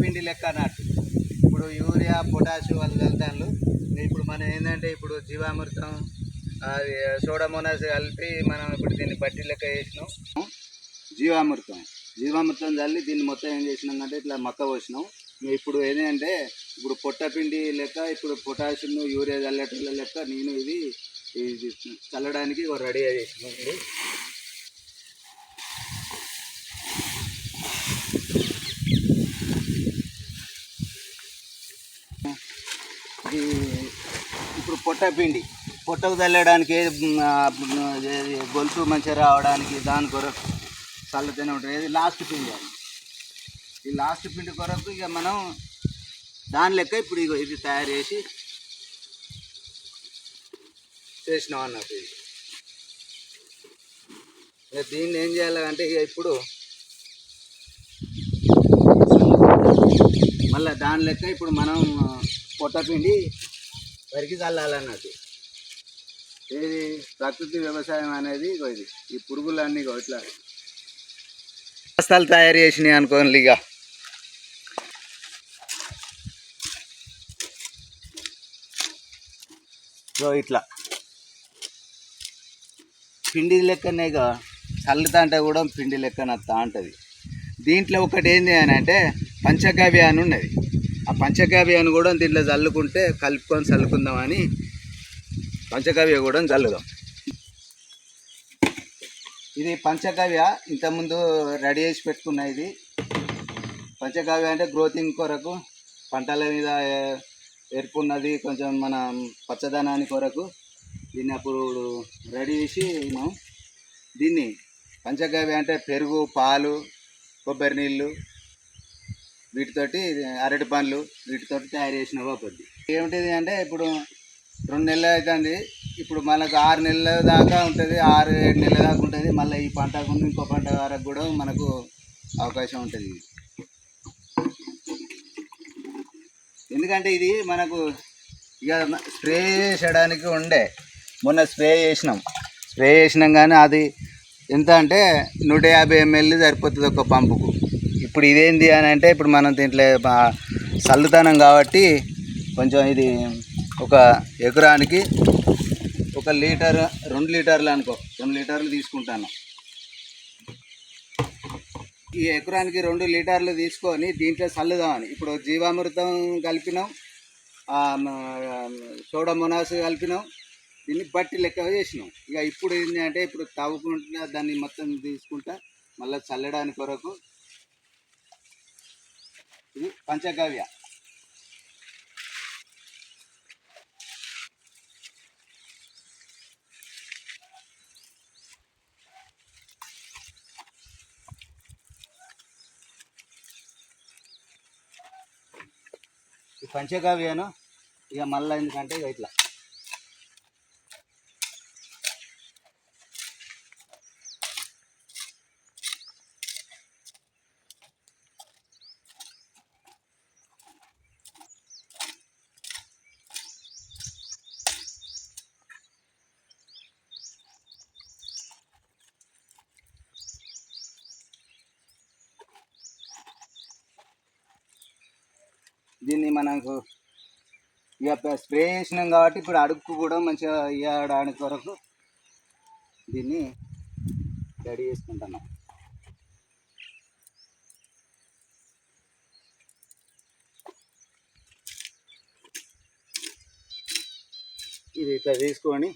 పిండి లెక్క నాటు ఇప్పుడు యూరియా పొటాష్ వాళ్ళు వెళ్తాను ఇప్పుడు మనం ఏంటంటే ఇప్పుడు జీవామృతం అది సోడమోనాస్ కలిపి మనం ఇప్పుడు దీన్ని బట్టి లెక్క చేసినాం. జీవామృతం. జీవామృతం చల్లి దీన్ని మొత్తం ఏం చేసినాం అంటే ఇట్లా మక్క పోసినాం ఇప్పుడు ఏంటంటే ఇప్పుడు పొట్టపిండి లెక్క ఇప్పుడు పొటాషియం యూరియా చల్లటల లెక్క నేను ఇది ఇది చల్లడానికి రెడీ చేసినాం. ఇది ఇప్పుడు పొట్టపిండి పొట్టకు చల్లడానికి గొలుసు మంచిగా రావడానికి దాని కొరకు చల్లతూనే ఉంటుంది. ఇది లాస్ట్ పిండి అది. ఈ లాస్ట్ పిండి కొరకు ఇక మనం దాని లెక్క ఇప్పుడు ఇగో ఇది తయారు చేసి చేసినాం అన్నట్టు ఇది. ఇక దీన్ని ఏం చేయాలంటే ఇక ఇప్పుడు మళ్ళీ దాని లెక్క ఇప్పుడు మనం పొట్టపిండి వరికి చల్లాలన్నట్టు. ఇది ప్రకృతి వ్యవసాయం అనేది ఇది. ఈ పురుగులన్నీ ఇగో ఇట్లా బస్తాలు తయారు చేసినాయి అనుకోండి ఇక ఇగో ఇట్లా. పిండి లెక్కనే ఇక చల్లుతా అంటే కూడా పిండి లెక్కన వస్తా ఉంటుంది దీంట్లో ఒకటి ఏంది అని అంటే పంచగవ్య అని ఉన్నది. ఆ పంచగవ్య అని కూడా దీంట్లో చల్లుకుంటే కలుపుకొని చల్లుకుందామని పంచకావ్య కూడా చల్లుదాం. ఇది పంచకావ్య ఇంతకుముందు రెడీ చేసి పెట్టుకున్న ఇది. పంచకావ్య అంటే గ్రోతింగ్ కొరకు పంటల మీద ఏ- కొంచెం మన పచ్చదనాన్ని కొరకు దీన్ని అప్పుడు రెడీ చేసి మనం దీన్ని పంచకావ్య అంటే పెరుగు పాలు కొబ్బరి నీళ్ళు వీటితోటి అరటి పండ్లు వీటితోటి తయారు చేసిన పోద్ది ఏమిటిది అంటే ఇప్పుడు రెండు నెలలు అవుతుంది ఇప్పుడు మనకు ఆరు నెలల దాకా ఉంటుంది. ఆరు ఏడు నెలల దాకా ఉంటుంది. మళ్ళీ ఈ పంట ఇంకో పంట వరకు కూడా మనకు అవకాశం ఉంటుంది. ఎందుకంటే ఇది మనకు ఇక స్ప్రే చేయడానికి ఉండే. మొన్న స్ప్రే చేసినాం. స్ప్రే చేసినాం కానీ అది ఎంత అంటే నూట యాభై ఎంఎల్ సరిపోతుంది ఒక పంపుకు. ఇప్పుడు ఇదేంది అని అంటే ఇప్పుడు మనం దీంట్లో చల్లుతానం కాబట్టి కొంచెం ఇది ఒక ఎకరానికి ఒక లీటర్ రెండు లీటర్లు అనుకో రెండు లీటర్లు తీసుకుంటాను. ఈ ఎకరానికి రెండు లీటర్లు తీసుకొని దీంట్లో చల్లుదామని ఇప్పుడు జీవామృతం కలిపినాం ఆ, కలిపినాం దీన్ని బట్టి లెక్క చేసినాం. ఇక ఇప్పుడు ఏంటంటే ఇప్పుడు తవ్వుకుంటా దాన్ని మొత్తం తీసుకుంటా మళ్ళీ చల్లడానికి కొరకు ఇది పంచగవ్య. ఈ పంచగవ్యను ఇక మళ్ళీ ఎందుకంటే ఇక ఇట్లా. దీన్ని మనకు ఇక స్ప్రే చేసినాం కాబట్టి ఇప్పుడు అడుగు కూడా మంచిగా ఇవ్వడానికి వరకు దీన్ని రెడీ చేసుకుంటున్నాం. ఇది ఇట్లా తీసుకొని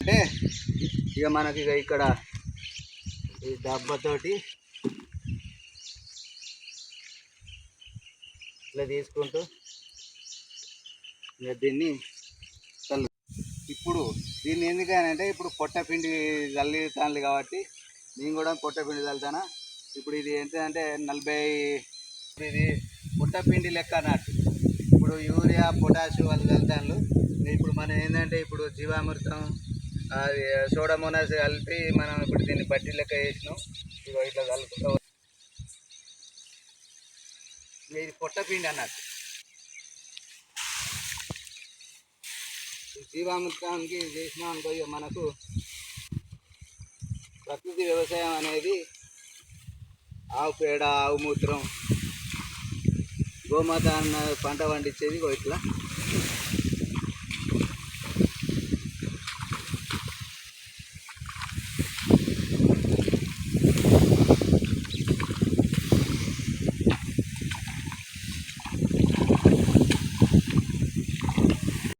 అంటే ఇక మనకి ఇక ఇక్కడ ఈ డబ్బతోటి ఇట్లా తీసుకుంటూ ఇక దీన్ని చల్లు. ఇప్పుడు దీన్ని ఎందుకనంటే ఇప్పుడు పొట్టపిండి చల్లుతాను కాబట్టి నేను కూడా పొట్టపిండి చల్లుతానా? ఇప్పుడు ఇది ఏంటంటే నలభై ఇది పొట్టపిండి లెక్క అన్నట్టు. ఇప్పుడు యూరియా పొటాషియం వాళ్ళు చల్లుతాను ఇప్పుడు మనం ఏంటంటే ఇప్పుడు జీవామృతం అది సోడామోనాస్ కలిపి మనం ఇప్పుడు దీన్ని బట్టి లెక్క చేసినాం ఇగో ఇట్లా కలుపుతా ఇది పొట్టపిండి అన్నట్టు. జీవామృతానికి చేసినాం అనుకో మనకు ప్రకృతి వ్యవసాయం అనేది ఆవు పేడ ఆవు మూత్రం గోమాత అన్న పంట పండించేది ఇట్లా.